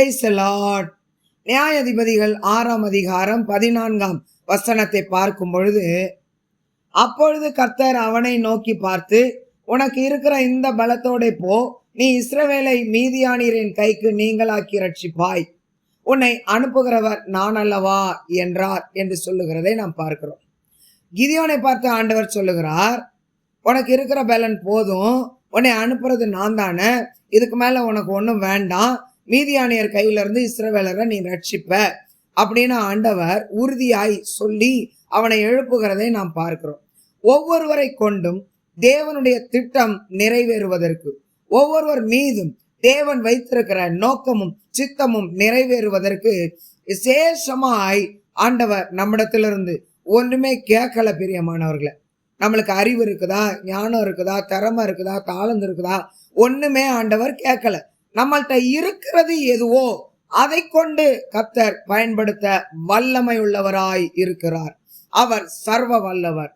பிரைசலாட் நியாயாதிபதிகள் ஆறாம் அதிகாரம் பதினான்காம் வசனத்தை பார்க்கும் பொழுது அப்பொழுது கர்த்தர் அவனை நோக்கி பார்த்து உனக்கு இருக்கிற இந்த பலத்தோட போ நீ இஸ்ரவேலை மீதியானீரின் கைக்கு நீங்களாக்கி ரட்சிப்பாய் உன்னை அனுப்புகிறவர் நான் அல்லவா? என்றார் என்று சொல்லுகிறதை நாம் பார்க்கிறோம். கிதியோனை பார்த்து ஆண்டவர் சொல்லுகிறார் உனக்கு இருக்கிற பலன் போதும். உன்னை அனுப்புறது நான் தானே. இதுக்கு மேல உனக்கு ஒன்றும் வேண்டாம். மீதியானியர் கையிலிருந்து இஸ்ரவேலரை நீ ரட்சிப்ப அப்படின்னு ஆண்டவர் உறுதியாய் சொல்லி அவனை எழுப்புகிறதை நாம் பார்க்கிறோம். ஒவ்வொருவரை கொண்டும் தேவனுடைய திட்டம் நிறைவேறுவதற்கு ஒவ்வொருவர் மீதும் தேவன் வைத்திருக்கிற நோக்கமும் சித்தமும் நிறைவேறுவதற்கு விசேஷமாய் ஆண்டவர் நம்மிடத்திலிருந்து ஒன்றுமே கேட்கல பிரியமானவர்களை. நம்மளுக்கு அறிவு இருக்குதா ஞானம் இருக்குதா திறமை இருக்குதா தாளந்து இருக்குதா? ஒன்றுமே ஆண்டவர் கேட்கல. நம்மள்கிட்ட இருக்கிறது எதுவோ அதை கொண்டு கத்தர் பயன்படுத்த வல்லமை உள்ளவராய் இருக்கிறார். அவர் சர்வ வல்லவர்.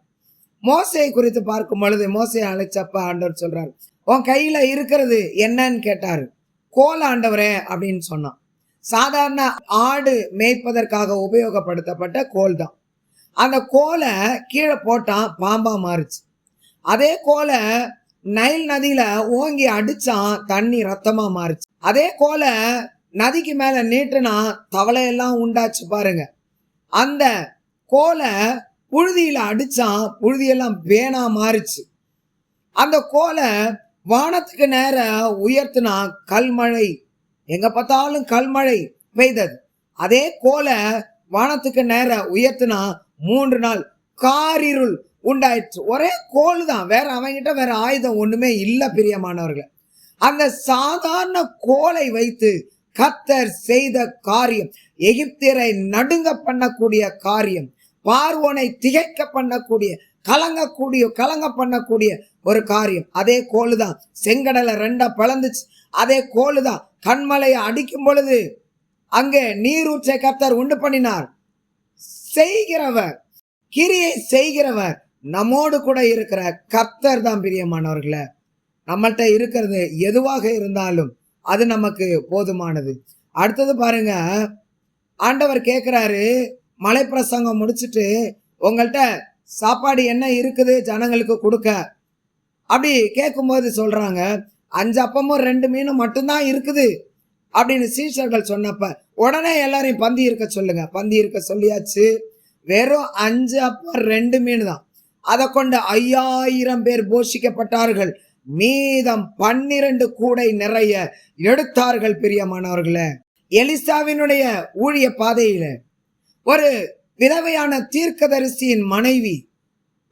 மோசையை குறித்து பார்க்கும் பொழுது மோசையை அழைச்சப்ப ஆண்டவர் சொல்றார் உன் கையில இருக்கிறது என்னன்னு கேட்டாரு. கோல் ஆண்டவரே அப்படின்னு சொன்னான். சாதாரண ஆடு மேய்ப்பதற்காக உபயோகப்படுத்தப்பட்ட கோல் தான். அந்த கோலை கீழே போட்டான் பாம்பா மாறுச்சு. அதே கோலை நைல் நதியில ஓங்கி அடிச்சான் தண்ணி ரத்தமா மாறுச்சு. அதே கோலை நதிக்கு மேல நீட்டுனா தவளையெல்லாம் உண்டாச்சு பாருங்க. அந்த கோலை புழுதியில அடிச்சான் புழுதியெல்லாம் வேணா மாறுச்சு. அந்த கோலை வானத்துக்கு நேர உயர்த்தினா கல்மழை. எங்க பார்த்தாலும் கல்மழை பெய்தது. அதே கோலை வானத்துக்கு நேர உயர்த்தினா மூன்று நாள் காரிருள் உண்டாயிற்று ஒரே கோல் தான் வேற அவங்கிட்ட வேற ஆயுதம் ஒண்ணுமே இல்லை பிரியமானவர்கள். அந்த சாதாரண கோலை வைத்து கத்தர் செய்த காரியம் எகிப்தியரை நடுங்க பண்ணக்கூடிய காரியம் பார்வோனை திகைக்க பண்ணக்கூடிய கலங்கக்கூடிய கலங்க பண்ணக்கூடிய ஒரு காரியம். அதே கோலு தான் செங்கடலை ரெண்டா பிளந்துச்சு. அதே கோல் தான் கண்மலையை அடிக்கும் பொழுது அங்கே நீரூற்றை கத்தர் உண்டு பண்ணினார். செய்கிறவர் கிரியை செய்கிறவர் நம்மோடு கூட இருக்கிற கர்த்தர் தான் பிரியமானவர்களே. நம்மள்கிட்ட இருக்கிறது எதுவாக இருந்தாலும் அது நமக்கு போதுமானது. அடுத்தது பாருங்க ஆண்டவர் கேட்குறாரு மலை பிரசங்கம் முடிச்சுட்டு உங்கள்கிட்ட சாப்பாடு என்ன இருக்குது ஜனங்களுக்கு கொடுக்க. அப்படி கேட்கும்போது சொல்கிறாங்க அஞ்சு அப்பமும் ரெண்டு மீனும் மட்டும்தான் இருக்குது அப்படின்னு சீஷர்கள் சொன்னப்ப உடனே எல்லாரையும் பந்தி இருக்க சொல்லுங்க. பந்தி இருக்க சொல்லியாச்சு வெறும் அஞ்சு அப்பம் ரெண்டு மீன் தான் அதை கொண்டு ஐயாயிரம் பேர் போஷிக்கப்பட்டார்கள். மீதம் பன்னிரண்டு கூடை நிறைய எடுத்தார்கள் பிரியமானவர்களே. எலிசாவினுடைய ஊழிய பாதையில ஒரு விதவையான தீர்க்கதரிசியின் மனைவி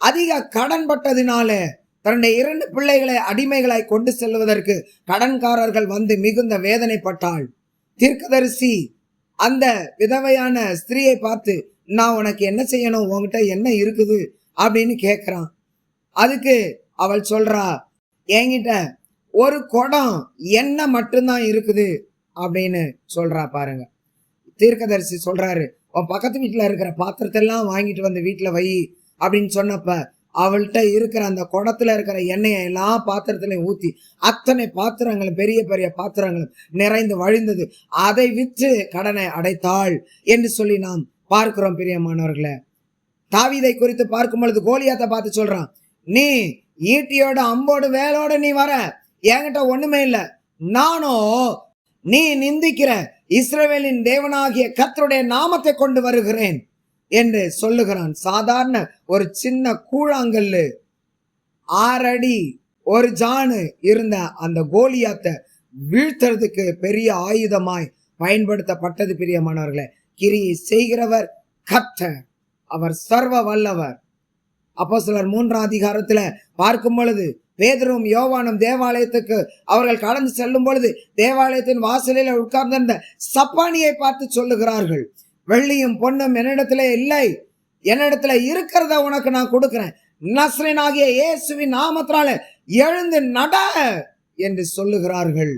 அதிக கடன் பட்டதினால தன்னுடைய இரண்டு பிள்ளைகளை அடிமைகளாய் கொண்டு செல்வதற்கு கடன்காரர்கள் வந்து மிகுந்த வேதனைப்பட்டாள். தீர்க்கதரிசி அந்த விதவையான ஸ்திரீயை பார்த்து நான் உனக்கு என்ன செய்யணும்? உன்கிட்ட என்ன இருக்குது? அப்படின்னு கேட்குறான் அதுக்கு அவள் சொல்கிறா என்கிட்ட ஒரு குடம் எண்ணெய் மட்டும்தான் இருக்குது அப்படின்னு சொல்கிறா பாருங்க. தீர்க்கதரிசி சொல்கிறாரு உன் பக்கத்து வீட்டில் இருக்கிற பாத்திரத்தெல்லாம் வாங்கிட்டு வந்து வீட்டில் வை அப்படின்னு சொன்னப்ப அவள்கிட்ட இருக்கிற அந்த குடத்துல இருக்கிற எண்ணெயை எல்லா பாத்திரத்திலையும் ஊற்றி அத்தனை பாத்திரங்களும் பெரிய பெரிய பாத்திரங்களும் நிறைந்து வழிந்தது. அதை விற்று கடனை அடைத்தாள் என்று சொல்லி நாம் பார்க்கிறோம் பிரியமானவர்களை. தாவீதை குறித்து பார்க்கும் பொழுது கோலியாத்தை பார்த்து சொல்றான் நீ ஈட்டியோட அம்போடு வேலோட நீ வர. என்கிட்ட ஒண்ணுமே இல்லை. நானும் நீ நிந்திக்கிற இஸ்ரவேலின் தேவனாகிய கத்தருடைய நாமத்தை கொண்டு வருகிறேன் என்று சொல்லுகிறான். சாதாரண ஒரு சின்ன கூழாங்கல்லு. ஆறடி ஒரு ஜானு இருந்த அந்த கோலியாத்தை வீழ்த்துறதுக்கு பெரிய ஆயுதமாய் பயன்படுத்தப்பட்டது பிரியமானவர்களே. கிரியை செய்கிறவர் கத்தர் அவர் சர்வ வல்லவர். அப்போ சிலர் மூன்றாம் அதிகாரத்துல பார்க்கும் பொழுது பேதரும் யோவானும் தேவாலயத்துக்கு அவர்கள் கடந்து செல்லும் பொழுது தேவாலயத்தின் வாசலில் உட்கார்ந்திருந்த சப்பானியை பார்த்து சொல்லுகிறார்கள் வெள்ளியும் பொண்ணும் என்னிடத்துல இல்லை. என்னிடத்துல இருக்கிறத உனக்கு நான் கொடுக்கிறேன். நஸ்ரனாகிய இயேசுவின் நாமத்தினால எழுந்து நட என்று சொல்லுகிறார்கள்.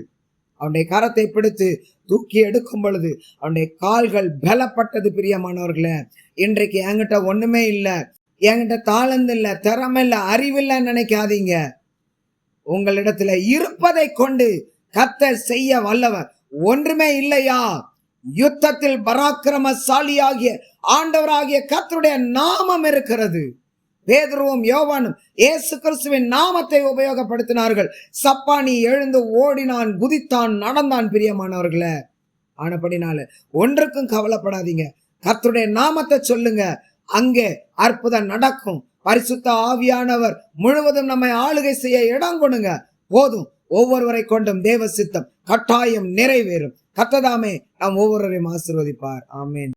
அவனுடைய கரத்தை பிடித்து தூக்கி எடுக்கும் பொழுது அவனுடைய கால்கள் பலப்பட்டது பிரியமானவர்களே. இன்றைக்கு என்கிட்ட ஒண்ணுமே இல்லை. என்கிட்ட தாளந்து இல்லை திறமை இல்லை அறிவில்லைன்னு நினைக்காதீங்க. உங்களிடத்துல இருப்பதை கொண்டு கத்த செய்ய வல்லவர். ஒன்றுமே இல்லையா? யுத்தத்தில் பராக்கிரமசாலியாகிய ஆண்டவராகிய கத்தருடைய நாமம் இருக்கிறது. பேதுருவும் யோவானும் ஏசு கிறிஸ்துவின் நாமத்தை உபயோகப்படுத்தினார்கள். சப்பானி எழுந்து ஓடினான் குதித்தான் நடந்தான் பிரியமானவர்களே. ஆனப்படினால ஒன்றுக்கும் கவலைப்படாதீங்க. கர்த்தருடைய நாமத்தை சொல்லுங்க. அங்கே அற்புதம் நடக்கும். பரிசுத்த ஆவியானவர் முழுவதும் நம்மை ஆளுகை செய்ய இடம் கொடுங்க. போதும். ஒவ்வொருவரை கொண்டும் தேவ சித்தம் கட்டாயம் நிறைவேறும். கத்ததாமே நாம் ஒவ்வொருவரையும் ஆசிர்வதிப்பார். ஆமேன்.